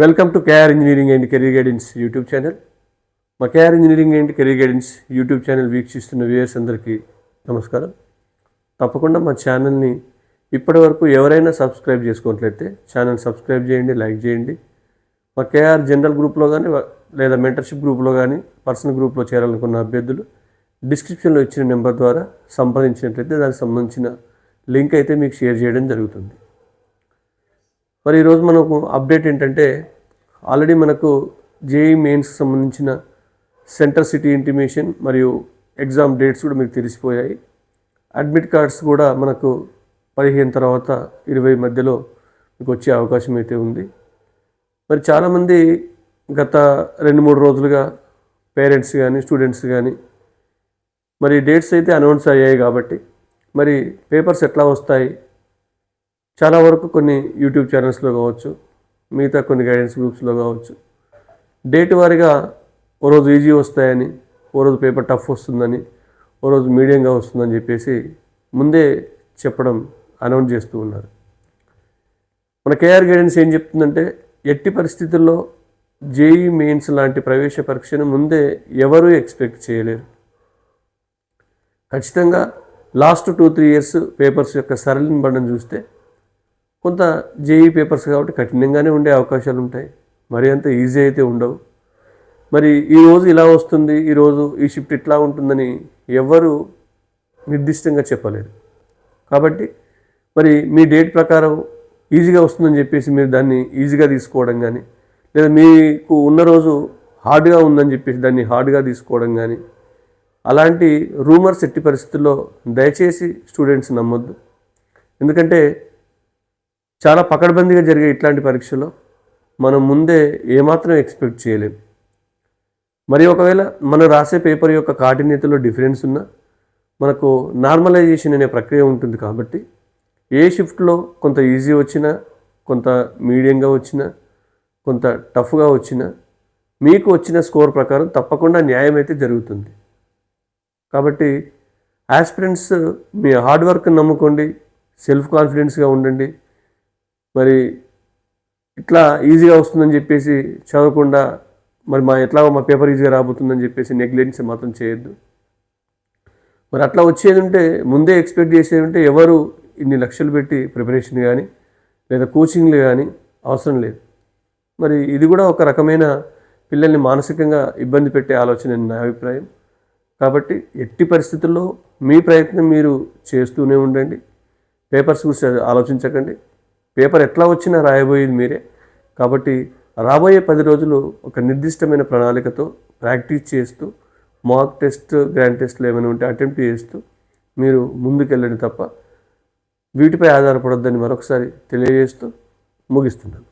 Welcome to KR engineering and career guidance YouTube channel మా KR engineering and career guidance YouTube channel వీక్షిస్తున్న viewers అందరికీ నమస్కారం. తప్పకుండా మా ఛానల్ని ఇప్పటివరకు ఎవరైనా సబ్స్క్రైబ్ చేసుకోవట్లయితే ఛానల్ సబ్స్క్రైబ్ చేయండి లైక్ చేయండి. మా కేఆర్ జనరల్ గ్రూప్లో కానీ లేదా మెంటర్షిప్ గ్రూప్లో కానీ పర్సనల్ గ్రూప్లో చేరాలనుకున్న అభ్యర్థులు డిస్క్రిప్షన్లో ఇచ్చిన నెంబర్ ద్వారా సంప్రదించినట్లయితే దానికి సంబంధించిన లింక్ అయితే మీకు షేర్ చేయడం జరుగుతుంది. మరి ఈరోజు మనకు అప్డేట్ ఏంటంటే ఆల్రెడీ మనకు జేఈ మెయిన్స్ సంబంధించిన సెంటర్ సిటీ ఇంటిమేషన్ మరియు ఎగ్జామ్ డేట్స్ కూడా మీకు తెలిసిపోయాయి. అడ్మిట్ కార్డ్స్ కూడా మనకు పదిహేను తర్వాత ఇరవై మధ్యలో మీకు వచ్చే అవకాశం అయితే ఉంది. మరి చాలామంది గత రెండు మూడు రోజులుగా పేరెంట్స్ కానీ స్టూడెంట్స్ కానీ మరి డేట్స్ అయితే అనౌన్స్ అయ్యాయి కాబట్టి మరి పేపర్స్ ఎట్లా వస్తాయి చాలా వరకు కొన్ని యూట్యూబ్ ఛానల్స్లో కావచ్చు మిగతా కొన్ని గైడెన్స్ గ్రూప్స్లో కావచ్చు. డేట్ వారీగా ఓ రోజు ఈజీ వస్తాయని ఓ రోజు పేపర్ టఫ్ వస్తుందని ఓ రోజు మీడియంగా వస్తుందని చెప్పేసి ముందే చెప్పడం అనౌన్స్ చేస్తూ ఉన్నారు. మన కేఆర్ గైడెన్స్ ఏం చెప్తుందంటే ఎట్టి పరిస్థితుల్లో జేఈ మెయిన్స్ లాంటి ప్రవేశ పరీక్షను ముందే ఎవరూ ఎక్స్పెక్ట్ చేయలేరు. ఖచ్చితంగా last two three years papers యొక్క సరళిని బండను చూస్తే కొంత జేఈ పేపర్స్ కాబట్టి కఠినంగానే ఉండే అవకాశాలు ఉంటాయి. మరి అంత ఈజీ అయితే ఉండవు. మరి ఈరోజు ఇలా వస్తుంది ఈరోజు ఈ షిఫ్ట్ ఇట్లా ఉంటుందని ఎవరు నిర్దిష్టంగా చెప్పలేరు కాబట్టి మరి మీ డేట్ ప్రకారం ఈజీగా వస్తుందని చెప్పేసి మీరు దాన్ని ఈజీగా తీసుకోవడం కానీ లేదా మీకు ఉన్న రోజు హార్డ్గా ఉందని చెప్పేసి దాన్ని హార్డ్గా తీసుకోవడం కానీ అలాంటి రూమర్స్ ఎట్టి పరిస్థితుల్లో దయచేసి స్టూడెంట్స్ నమ్మొద్దు. ఎందుకంటే చాలా పకడ్బందీగా జరిగే ఇట్లాంటి పరీక్షలో మనం ముందే ఏమాత్రం ఎక్స్పెక్ట్ చేయలేం. మరి ఒకవేళ మనం రాసే పేపర్ యొక్క కాఠిన్యతలో డిఫరెన్స్ ఉన్నా మనకు నార్మలైజేషన్ అనే ప్రక్రియ ఉంటుంది కాబట్టి ఏ షిఫ్ట్లో కొంత ఈజీ వచ్చినా కొంత మీడియంగా వచ్చినా కొంత టఫ్గా వచ్చినా మీకు వచ్చిన స్కోర్ ప్రకారం తప్పకుండా న్యాయం అయితే జరుగుతుంది. కాబట్టి ఆస్పిరెంట్స్ మీ హార్డ్ వర్క్ నమ్ముకోండి సెల్ఫ్ కాన్ఫిడెన్స్గా ఉండండి మరి ఇట్లా ఈజీగా వస్తుందని చెప్పేసి చదవకుండా మరి మా ఎట్లా మా పేపర్ ఈజీగా రాబోతుందని చెప్పేసి నెగ్లెన్స్ మాత్రం చేయొద్దు. మరి అట్లా వచ్చేది ఉంటే ముందే ఎక్స్పెక్ట్ చేసేది ఉంటే ఎవరు ఇన్ని లక్షలు పెట్టి ప్రిపరేషన్ కానీ లేదా కోచింగ్లు కానీ అవసరం లేదు. మరి ఇది కూడా ఒక రకమైన పిల్లల్ని మానసికంగా ఇబ్బంది పెట్టే ఆలోచన నా అభిప్రాయం. కాబట్టి ఎట్టి పరిస్థితుల్లో మీ ప్రయత్నం మీరు చేస్తూనే ఉండండి. పేపర్స్ గురించి ఆలోచించకండి. పేపర్ ఎట్లా వచ్చినా రాయబోయేది మీరే. కాబట్టి రాబోయే పది రోజులు ఒక నిర్దిష్టమైన ప్రణాళికతో ప్రాక్టీస్ చేస్తూ మాక్ టెస్ట్ గ్రాండ్ టెస్ట్లు ఏమైనా ఉంటే అటెంప్ట్ చేస్తూ మీరు ముందుకెళ్ళండి తప్ప వీటిపై ఆధారపడొద్దని మరొకసారి తెలియజేస్తూ ముగిస్తున్నాను.